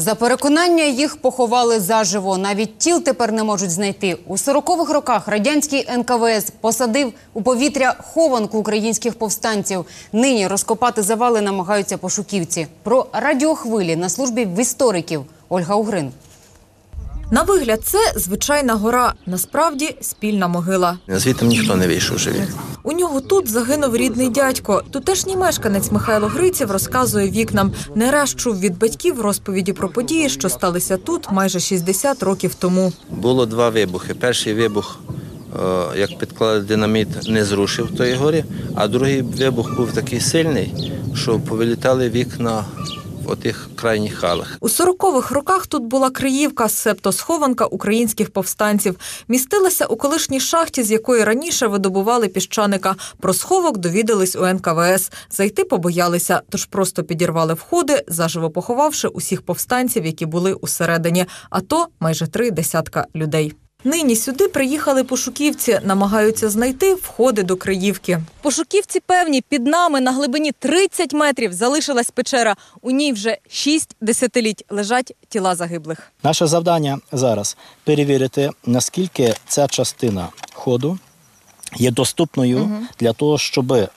За переконання їх поховали заживо. Навіть тіл тепер не можуть знайти. У 40-х роках радянський НКВС посадив у повітря хованку українських повстанців. Нині розкопати завали намагаються пошуківці. Про радіохвилі на службі в істориків. Ольга Угрин. На вигляд, це звичайна гора. Насправді спільна могила. Звідти ніхто не вийшов живий. У нього тут загинув рідний дядько. Тутешній мешканець Михайло Гриців розказує вікнам. Не раз чув від батьків розповіді про події, що сталися тут майже 60 років тому. Було два вибухи. Перший вибух, е, як підклали динаміт, не зрушив тої горі, а другий вибух був такий сильний, що повилітали вікна отих крайніх халах. У 40-х роках тут була Криївка, себто схованка українських повстанців. Містилася у колишній шахті, з якої раніше видобували піщаника. Про сховок довідались у НКВС. Зайти побоялися, тож просто підірвали входи, заживо поховавши усіх повстанців, які були усередині. А то майже три десятка людей. Нині сюди приїхали пошуківці, намагаються знайти входи до Криївки. Пошуківці певні, під нами на глибині 30 метрів залишилась печера. У ній вже 6 десятиліть лежать тіла загиблих. Наше завдання зараз перевірити, наскільки ця частина ходу є доступною для того, щоб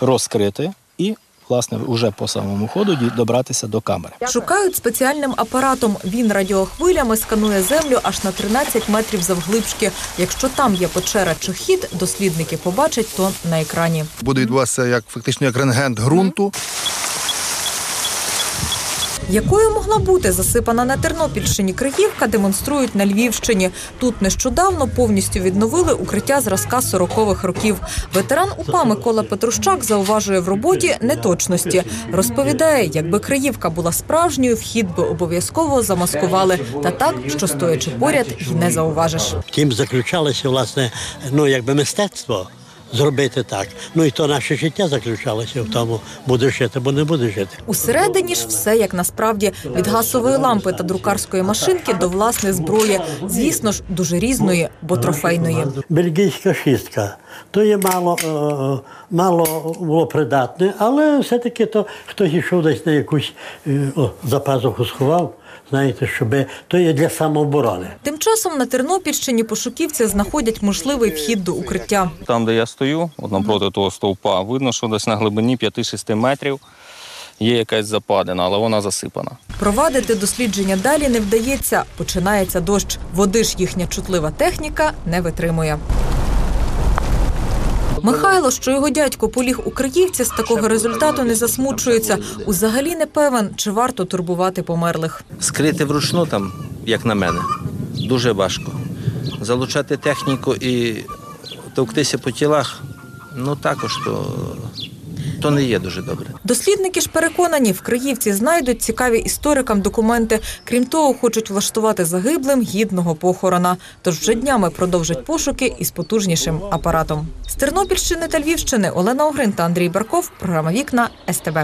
розкрити і, власне, вже по самому ходу ді- добратися до камери. Шукають спеціальним апаратом. Він радіохвилями сканує землю аж на 13 метрів завглибшки. Якщо там є печера чи хід, дослідники побачать то на екрані. буде відбуватися як фактично як рентген ґрунту. Якою могла бути засипана на Тернопільщині Криївка, демонструють на Львівщині. Тут нещодавно повністю відновили укриття зразка 40-х років. Ветеран УПА Микола Петрущак зауважує в роботі неточності. Розповідає, якби Криївка була справжньою, вхід би обов'язково замаскували. Та так, що стоячи поряд, й не зауважиш. Тим заключалося власне, ну якби мистецтво зробити так. Ну і то наше життя заключалося в тому, буде жити або не буде жити. Усередині ж все як насправді від газової лампи та друкарської машинки до власне зброї. Звісно ж, дуже різної, бо трофейної. Бельгійська шістка. То є мало, е, мало було придатне, але все-таки то хтось йшов десь на якусь е, о, за пазуху сховав. Знаєте, щоб то є для самооборони. Тим часом на Тернопільщині пошуківці знаходять можливий вхід до укриття. Там, де я стою, от напроти того стовпа, видно, що десь на глибині 5-6 метрів є якась западина, але вона засипана. Провадити дослідження далі не вдається. Починається дощ. Води ж їхня чутлива техніка не витримує. Михайло, що його дядько поліг у Криївці, з такого результату не засмучується. Узагалі не певен, чи варто турбувати померлих. Скрити вручну там, як на мене, дуже важко. Залучати техніку і товктися по тілах, ну також то, то не є дуже добре. Дослідники ж переконані, в Криївці знайдуть цікаві історикам документи. Крім того, хочуть влаштувати загиблим гідного похорона. Тож вже днями продовжать пошуки із потужнішим апаратом. З Тернопільщини та Львівщини Олена Огрин та Андрій Барков. Програма Вікна СТБ.